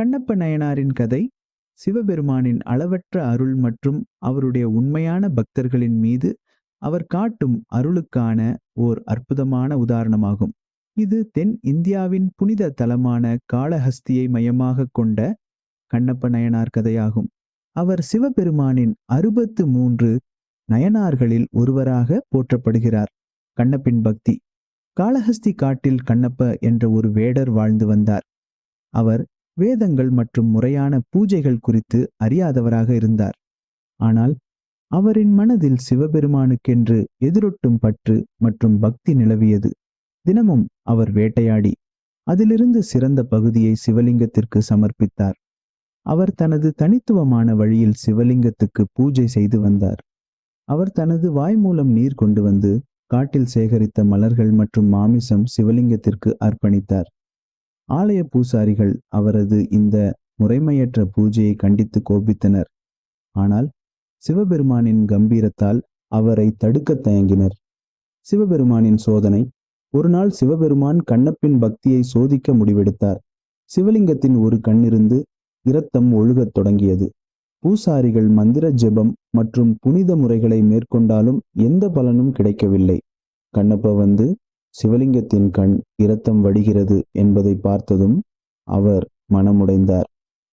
கண்ணப்ப நயனாரின் கதை சிவபெருமானின் அளவற்ற அருள் மற்றும் அவருடைய உண்மையான பக்தர்களின் மீது அவர் காட்டும் அருளுக்கான ஓர் அற்புதமான உதாரணமாகும். இது தென் இந்தியாவின் புனித தலமான காளஹஸ்தியை மையமாக கொண்ட கண்ணப்ப நயனார் கதையாகும். அவர் சிவபெருமானின் அறுபத்து மூன்று நயனார்களில் ஒருவராக போற்றப்படுகிறார். கண்ணப்பின் பக்தி. காளஹஸ்தி காட்டில் கண்ணப்ப என்ற ஒரு வேடர் வாழ்ந்து வந்தார். அவர் வேதங்கள் மற்றும் முறையான பூஜைகள் குறித்து அறியாதவராக இருந்தார். ஆனால் அவரின் மனதில் சிவபெருமானுக்கென்று எதிரொட்டும் பற்று மற்றும் பக்தி நிலவியது. தினமும் அவர் வேட்டையாடி அதிலிருந்து சிறந்த பகுதியை சிவலிங்கத்திற்கு சமர்ப்பித்தார். அவர் தனது தனித்துவமான வழியில் சிவலிங்கத்துக்கு பூஜை செய்து வந்தார். அவர் தனது வாய் மூலம் நீர் கொண்டு வந்து காட்டில் சேகரித்த மலர்கள் மற்றும் மாமிசம் சிவலிங்கத்திற்கு அர்ப்பணித்தார். ஆலய பூசாரிகள் அவரது இந்த முறைமையற்ற பூஜையை கண்டித்து கோபித்தனர். ஆனால் சிவபெருமானின் கம்பீரத்தால் அவரை தடுக்க தயங்கினர். சிவபெருமானின் சோதனை ஒரு நாள் சிவபெருமான் கண்ணப்பின் பக்தியை சோதிக்க முடிவெடுத்தார். சிவலிங்கத்தின் ஒரு கண்ணிருந்து இரத்தம் ஒழுகத் தொடங்கியது. பூசாரிகள் மந்திர ஜெபம் மற்றும் புனித முறைகளை மேற்கொண்டாலும் எந்த பலனும் கிடைக்கவில்லை. கண்ணப்ப வந்து சிவலிங்கத்தின் கண் இரத்தம் வடிகிறது என்பதை பார்த்ததும் அவர் மனமுடைந்தார்.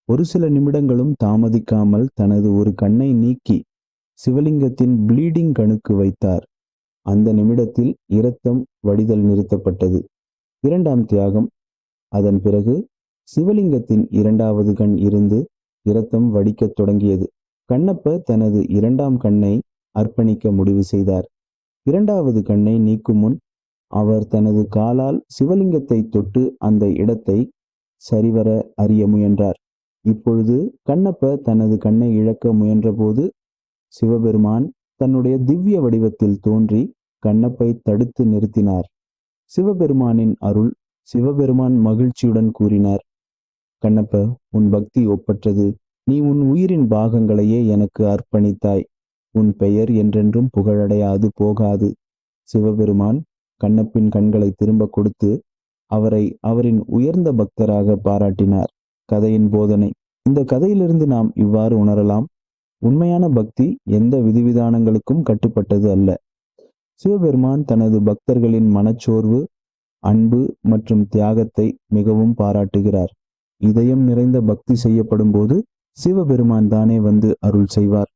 ஒரு சில நிமிடங்களும் தாமதிக்காமல் தனது ஒரு கண்ணை நீக்கி சிவலிங்கத்தின் ப்ளீடிங் கணுக்கு வைத்தார். அந்த நிமிடத்தில் இரத்தம் வடிதல் நிறுத்தப்பட்டது. இரண்டாம் தியாகம். அதன் பிறகு சிவலிங்கத்தின் இரண்டாவது கண் இருந்து இரத்தம் வடிக்கத் தொடங்கியது. கண்ணப்ப தனது இரண்டாம் கண்ணை அர்ப்பணிக்க முடிவு செய்தார். இரண்டாவது கண்ணை நீக்கும் முன் அவர் தனது காலால் சிவலிங்கத்தை தொட்டு அந்த இடத்தை சரிவர அறிய முயன்றார். இப்பொழுது கண்ணப்ப தனது கண்ணை இழக்க முயன்றபோது சிவபெருமான் தன்னுடைய திவ்ய வடிவத்தில் தோன்றி கண்ணப்பை தடுத்து நிறுத்தினார். சிவபெருமானின் அருள் சிவபெருமான் மகிழ்ச்சியுடன் கூறினார். கண்ணப்ப உன் பக்தி ஒப்பற்றது. நீ உன் உயிரின் பாகங்களையே எனக்கு அர்ப்பணித்தாய். உன் பெயர் என்றென்றும் புகழடையாது போகாது. சிவபெருமான் கண்ணப்பின் கண்களை திரும்ப கொடுத்து அவரை அவரின் உயர்ந்த பக்தராக பாராட்டினார். கதையின் போதனை. இந்த கதையிலிருந்து நாம் இவ்வாறு உணரலாம். உண்மையான பக்தி எந்த விதிவிதானங்களுக்கும் கட்டுப்பட்டது அல்ல. சிவபெருமான் தனது பக்தர்களின் மனச்சோர்வு அன்பு மற்றும் தியாகத்தை மிகவும் பாராட்டுகிறார். இதயம் நிறைந்த பக்தி செய்யப்படும் போது சிவபெருமான் தானே வந்து அருள் செய்வார்.